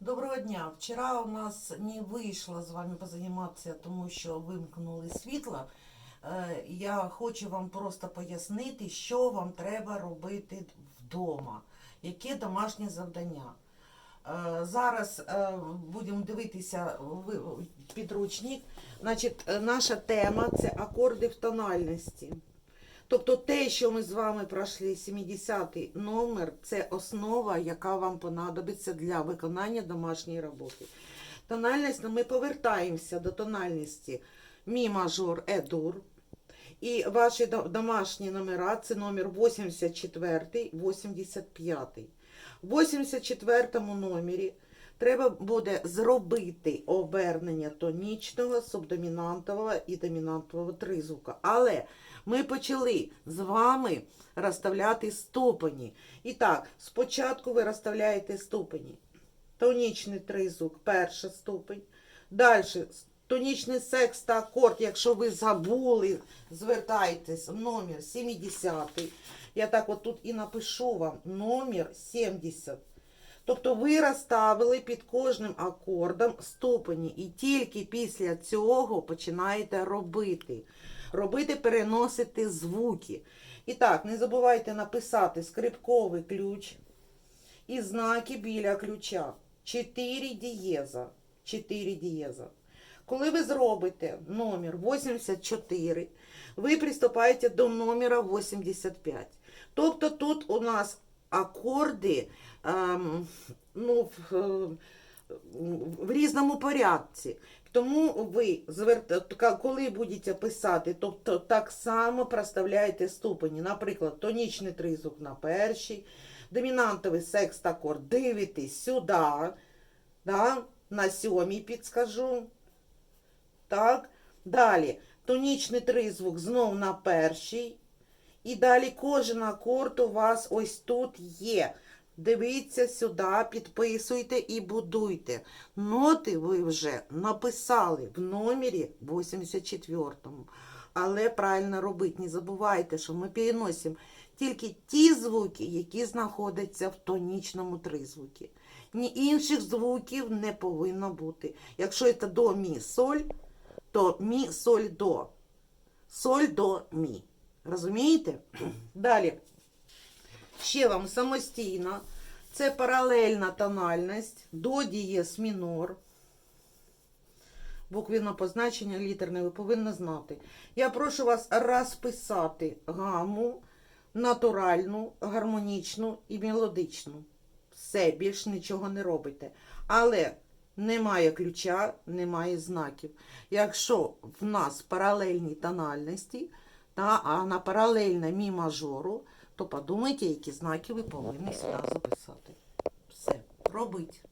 Доброго дня. Вчора у нас не вийшло з вами позаніматися, тому що вимкнули світло. Е, Я хочу вам просто пояснити, що вам треба робити вдома, яке домашнє завдання. Е, Зараз е, будемо дивитися ви- підручник. Значить, наша тема це акорди в тональності. Тобто те, що ми з вами пройшли 70-й номер, це основа, яка вам понадобиться для виконання домашньої роботи. Тональність, ну, ми повертаємося до тональності мі мажор, е дур. І ваші домашні номера це номер 84, 85. В 84 номері треба буде зробити обернення тонічного, субдомінантового і домінантового тризвука. Але ми почали з вами розставляти ступені. І так, спочатку ви розставляєте ступені. Тонічний тризвук, перша ступень. Далі тонічний секс та акорд, якщо ви забули, звертайтесь, номер 70. Я так от тут і напишу вам номер 70. Тобто ви розставили під кожним акордом ступені, і тільки після цього починаєте робити. Робити, переносити звуки. І так, не забувайте написати скрипковий ключ і знаки біля ключа. 4 дієза. 4 дієза. Коли ви зробите номер 84, ви приступаєте до номера 85. Тобто тут у нас акорди ем, ну, в, е, в різному порядці. Тому ви, коли будете писати, тобто так само проставляєте ступені. Наприклад, тонічний тризвук на перший, домінантовий секст акорд дивитесь сюди, да? на сьомій підскажу. Так. Далі тонічний тризвук знов на перший. І далі кожен акорд у вас ось тут є. Дивіться сюди, підписуйте і будуйте. Ноти ви вже написали в номері 84-му. Але правильно робити, не забувайте, що ми переносимо тільки ті звуки, які знаходяться в тонічному тризвукі. Ні інших звуків не повинно бути. Якщо це до мі соль, то мі соль до. Соль до мі. Розумієте? Далі. Ще вам самостійно. Це паралельна тональність до дієс мінор. Буквенно позначення літерне ви повинні знати. Я прошу вас розписати гаму натуральну, гармонічну і мелодичну. Все, більш нічого не робите. Але немає ключа, немає знаків. Якщо в нас паралельні тональності, та, а на паралельно мі мажору, то подумайте, які знаки ви повинні сюди записати. Все, робить.